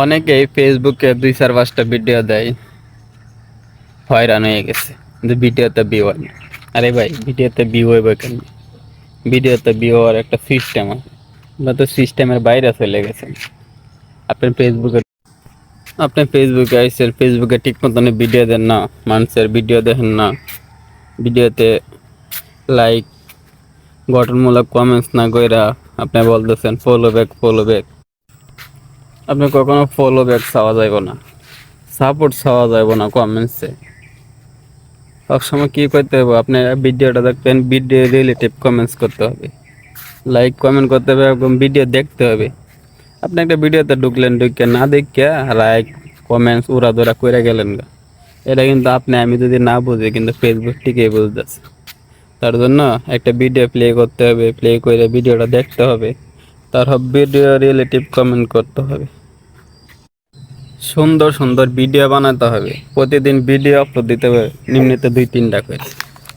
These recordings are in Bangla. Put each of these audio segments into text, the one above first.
অনেকেই ফেসবুকে দুই চার পাঁচটা ভিডিও দেয়। হয়রান হয়ে গেছে। কিন্তু ভিডিওতে ভিউ হয় আরে ভাই ভিডিওতে ভিউ কেন? ভিডিওতে ভিউ একটা সিস্টেম আছে। তো সিস্টেমের বাইরে চলে গেছেন আপনি ফেসবুকে আপনি ফেসবুকে আইসেন ফেসবুকে ঠিক মতন ভিডিও দেন না। মানুষের ভিডিও দেখেন না। ভিডিওতে লাইক গঠনমূলক কমেন্টস না কইরা আপনি বলতেছেন ফলো ব্যাক ফলো ব্যাক আপনি কখনো ফলো ব্যাক চাওয়া যাইব না। সাপোর্ট চাওয়া যাইব না কমেন্টসে সবসময় কী করতে হবে আপনি ভিডিওটা দেখবেন ভিডিও রিলেটিভ কমেন্টস করতে হবে। লাইক কমেন্ট করতে হবে এবং ভিডিও দেখতে হবে। আপনি একটা ভিডিওতে ঢুকলেন, ঢুকে না দেখে লাইক কমেন্টস উড়া দৌড়া করে গেলেন গা। এটা কিন্তু আপনি, আমি যদি না বুঝি, কিন্তু ফেসবুক ঠিকই বুঝতেছে। তার জন্য একটা ভিডিও প্লে করতে হবে প্লে করে ভিডিওটা দেখতে হবে। তারপর ভিডিও রিলেটিভ কমেন্ট করতে হবে। সুন্দর সুন্দর ভিডিও বানাতে হবে। প্রতিদিন ভিডিও আপলোড দিতে হবে নিম্নিতে দুই, তিনটা করে।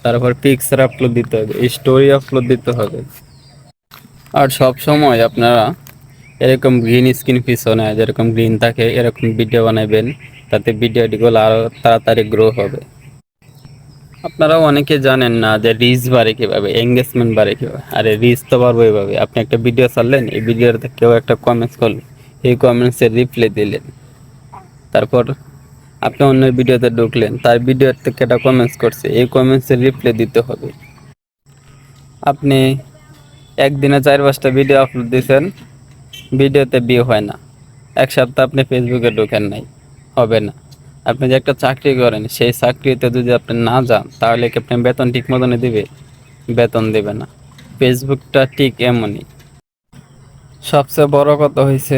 তারপর পিকচার আপলোড দিতে হবে স্টোরি আপলোড দিতে হবে। আর সব সময় আপনারা এরকম গ্রিন স্ক্রিন পিছনে যেরকম গ্রিন থাকে, এরকম ভিডিও বানাবেন তাতে ভিডিওটিগুলো আরও তাড়াতাড়ি গ্রো হবে। আপনারা অনেকে জানেন না যে রিচ বাড়ে কীভাবে এঙ্গেজমেন্ট বাড়ে কীভাবে। আরে রিচ তো বাড়বো এভাবে আপনি একটা ভিডিও ছাড়লেন, এই ভিডিওতে কেউ একটা কমেন্টস করল। এই কমেন্টসের রিপ্লাই দিলেন। তারপর আপনি অন্যের ভিডিওতে ঢুকলেন, তার ভিডিওর থেকে একটা কমেন্টস করছে, এই কমেন্টসের রিপ্লাই দিতে হবে। আপনি একদিনে চার পাঁচটা ভিডিও আপলোড দিয়েছেন ভিডিওতে বিয়ে হয় না। এক সপ্তাহ আপনি ফেসবুকে ঢোকেন নাই, হবে না। আপনি যে একটা চাকরি করেন, সেই চাকরিতে যদি আপনি না যান, তাহলে কি আপনি বেতন ঠিক মতনে দিবে? বেতন দেবে না। ফেসবুকটা ঠিক এমনই। সবচেয়ে বড় কথা হয়েছে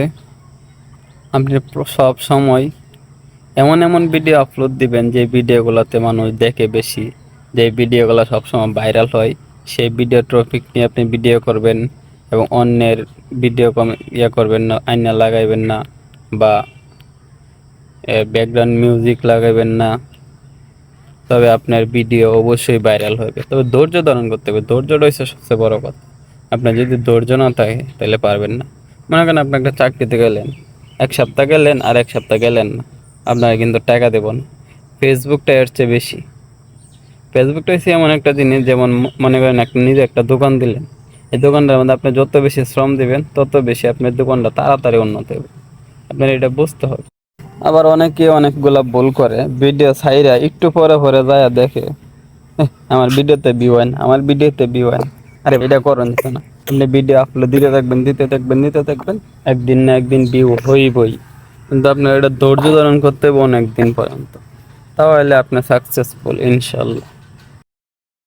আপনি সব সময় এমন এমন ভিডিও আপলোড দিবেন, যে ভিডিওগুলোতে মানুষ দেখে বেশি। যে ভিডিওগুলো সবসময় ভাইরাল হয়, সেই ভিডিও টপিক নিয়ে আপনি ভিডিও করবেন এবং অন্যের ভিডিও কম ইয়ে করবেন না, আইনা লাগাইবেন না, বা ব্যাকগ্রাউন্ড মিউজিক লাগাইবেন না। তবে আপনার ভিডিও অবশ্যই ভাইরাল হবে। তবে ধৈর্য ধারণ করতে হবে। ধৈর্যটা হচ্ছে সবচেয়ে বড় কথা। আপনার যদি ধৈর্য না থাকে, তাহলে পারবেন না। মনে করেন আপনি একটা চাকরিতে গেলেন। এক সপ্তাহ গেলেন আর এক সপ্তাহ গেলেন না। আপনারা কিন্তু টাকা দেব না। ফেসবুকটা এর চেয়ে বেশি। ফেসবুকটা হচ্ছে এমন একটা জিনিস, যেমন মনে করেন একটা নিজে একটা দোকান দিলেন। এই দোকানটার মধ্যে আপনি যত বেশি শ্রম দিবেন, তত বেশি আপনার দোকানটা তাড়াতাড়ি উন্নত হবে। আপনার এটা বুঝতে হবে। আবার অনেকে অনেকগুলা ভুল করে। ভিডিও ছাইরা একটু পরে পরে যায় দেখে আমার ভিডিওতে ভিউ হয় আমার ভিডিওতে ভিউ হয় না। আরে এটা করেন না। আপনি ভিডিও আপলোড দিতে থাকবেন দিতে থাকবেন দিতে থাকবেন, একদিন না একদিন বিভ হই বই কিন্তু আপনার এটা ধৈর্য ধারণ করতে হবে অনেকদিন পর্যন্ত। তাহলে আপনি সাকসেসফুল ইনশাল্লাহ।